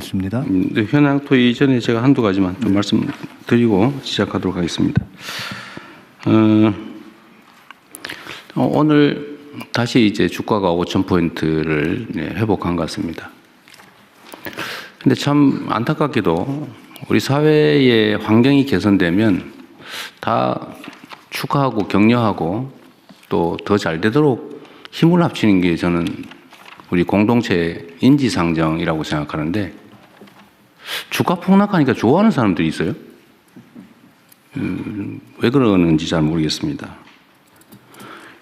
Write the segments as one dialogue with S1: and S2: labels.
S1: 겠습니다.
S2: 음, 네, 현황 토의 이전에 제가 한두 가지만 좀 말씀드리고 시작하도록 하겠습니다. 어, 어, 오늘 다시 이제 주가가 5천 포인트를 네, 회복한 것 같습니다. 근데 참 안타깝게도 우리 사회의 환경이 개선되면 다 축하하고 격려하고 또 더 잘 되도록 힘을 합치는 게 저는 우리 공동체 인지상정이라고 생각하는데 주가 폭락하니까 좋아하는 사람들이 있어요. 음, 왜 그러는지 잘 모르겠습니다.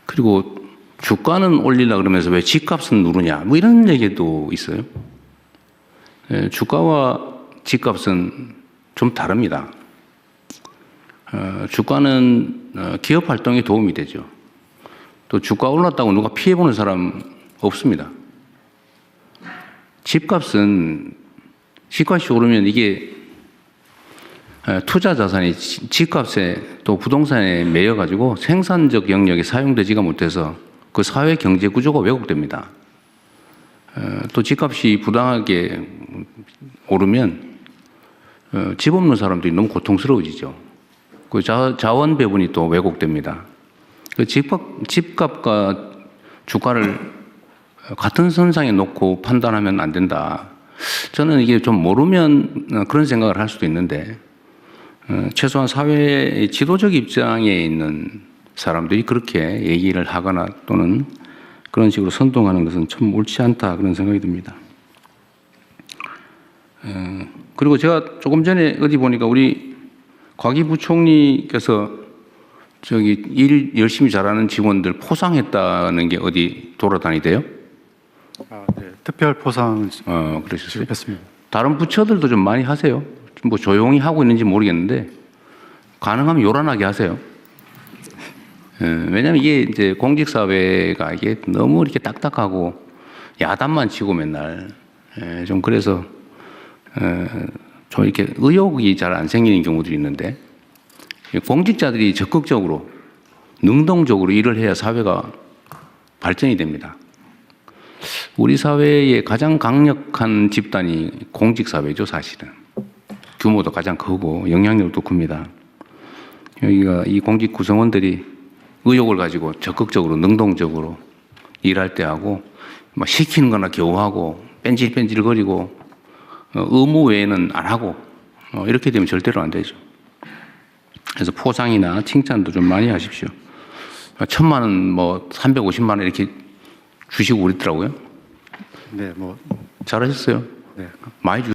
S2: 그리고 주가는 올리려 그러면서 왜 집값은 누르냐 뭐 이런 얘기도 있어요. 예, 주가와 집값은 좀 다릅니다. 어, 주가는 어, 기업 활동에 도움이 되죠. 또 주가 올랐다고 누가 피해 보는 사람 없습니다. 집값은 집값이 오르면 이게 에, 투자 자산이 지- 집값에 또 부동산에 매여 가지고 생산적 영역에 사용되지가 못해서 그 사회 경제 구조가 왜곡됩니다. 에, 또 집값이 부당하게 오르면 어, 집 없는 사람들이 너무 고통스러워지죠. 그 자, 자원 배분이 또 왜곡됩니다. 그 집값, 집값과 주가를 같은 선상에 놓고 판단하면 안 된다. 저는 이게 좀 모르면 어, 그런 생각을 할 수도 있는데 어, 최소한 사회의 지도적 입장에 있는 사람들이 그렇게 얘기를 하거나 또는 그런 식으로 선동하는 것은 참 옳지 않다 그런 생각이 듭니다. 어, 그리고 제가 조금 전에 어디 보니까 우리 곽이 부총리께서 저기 일 열심히 잘하는 직원들 포상했다는 게 어디 돌아다니대요?
S3: 아, 네. 특별 포상
S2: 어, 그러셨어요?
S3: 수립했습니다.
S2: 다른 부처들도 좀 많이 하세요. 좀뭐 조용히 하고 있는지 모르겠는데 가능하면 요란하게 하세요. 예, 왜냐하면 이게 이제 공직 사회가 이게 너무 이렇게 딱딱하고 야단만 치고 맨날 예, 좀 그래서 에, 좀 이렇게 의욕이 잘 안 생기는 경우들이 있는데 이 공직자들이 적극적으로 능동적으로 일을 해야 사회가 발전이 됩니다. 우리 사회의 가장 강력한 집단이 공직사회죠, 사실은. 규모도 가장 크고 영향력도 큽니다. 여기가 이 공직 구성원들이 의욕을 가지고 적극적으로 능동적으로 일할 때 하고 막 시키는 거나 겨우 하고 뺀질뺀질 거리고 어, 의무 외에는 안 하고 어, 이렇게 되면 절대로 안 되죠. 그래서 포상이나 칭찬도 좀 많이 하십시오. 천만 원, 뭐 350만 원 이렇게 주시고 그랬더라고요.
S3: 네, 뭐
S2: 잘하셨어요.
S3: 네.
S2: 많이 주.